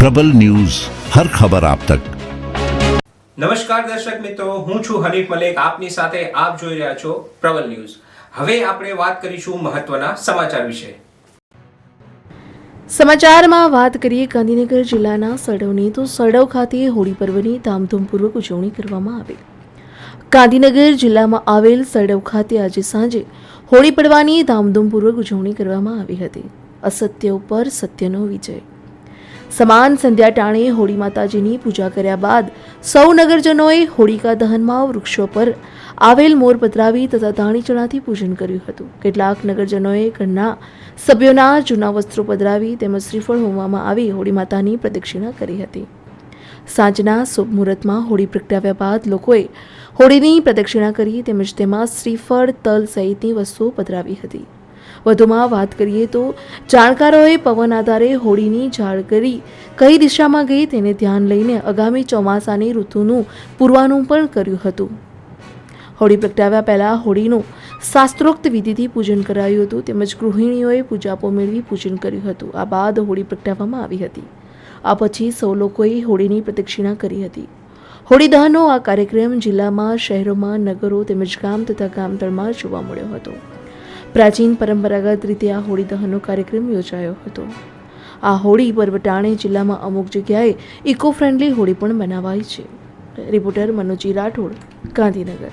પ્રબલ news હર ખબર આપ તક. નમસ્કાર દર્શક મિત્રો હું છું હરીફ મલેક. આપની સાથે આપ જોઈ રહ્યા છો પ્રબલ ન્યૂઝ. હવે આપણે વાત કરીશું મહત્વના સમાચાર વિશે. સમાચારમાં વાત કરીએ ગાંધીનગર જિલ્લાના સડવની તો સડવ ખાતે હોળી પર્વની ધામધૂમપૂર્વક ઉજવણી કરવામાં આવી. ગાંધીનગર જિલ્લામાં આવેલ સડવ ખાતે આજે સાંજે હોળી પડવાની ધામધૂમપૂર્વક ઉજવણી કરવામાં આવી હતી. અસત્ય ઉપર સત્યનો વિજય. સમાન સંધ્યા ટાણે હોળી માતાજીની પૂજા કર્યા બાદ સૌ નગરજનોએ હોળિકા દહનમાં વૃક્ષો પર આવેલ મોર પધરાવી તથા ધાણી ચણાથી પૂજન કર્યું હતું. કેટલાક નગરજનોએ ઘરના સભ્યોના જૂના વસ્ત્રો પધરાવી તેમજ શ્રીફળ હોમવામાં આવી હોળી માતાની પ્રદક્ષિણા કરી હતી. સાંજના શુભ મુહૂર્તમાં હોળી પ્રગટાવ્યા બાદ લોકોએ હોળીની પ્રદક્ષિણા કરી તેમજ તેમાં શ્રીફળ, તલ સહિતની વસ્તુઓ પધરાવી હતી. વધુમાં વાત કરીએ તો જાણકારોએ પવન આધારે હોળીની ઝાડ કરી કઈ દિશામાં ગઈ તેને ધ્યાન લઈને આગામી ચોમાસાની ઋતુનું પૂર્વાનુમાન પણ કર્યું હતું. હોળી પ્રગટાવ્યા પહેલા હોળીનું શાસ્ત્રોક્ત વિધિથી પૂજન કરાયું હતું. તેમજ ગૃહિણીઓએ પૂજાપો મેળવી પૂજન કર્યું હતું. આ બાદ હોળી પ્રગટાવવામાં આવી હતી. આ પછી સૌ લોકોએ હોળીની પ્રદક્ષિણા કરી હતી. હોળી દહનનો આ કાર્યક્રમ જિલ્લામાં, શહેરોમાં, નગરો તેમજ ગામ તથા ગામતળમાં જોવા મળ્યો હતો. પ્રાચીન પરંપરાગત રીતે આ હોળી દહનનો કાર્યક્રમ યોજાયો હતો. આ હોળી પર્વ ટાણે જિલ્લામાં અમુક જગ્યાએ ઇકો ફ્રેન્ડલી હોળી પણ બનાવાઈ છે. રિપોર્ટર મનોજી રાઠોડ, ગાંધીનગર.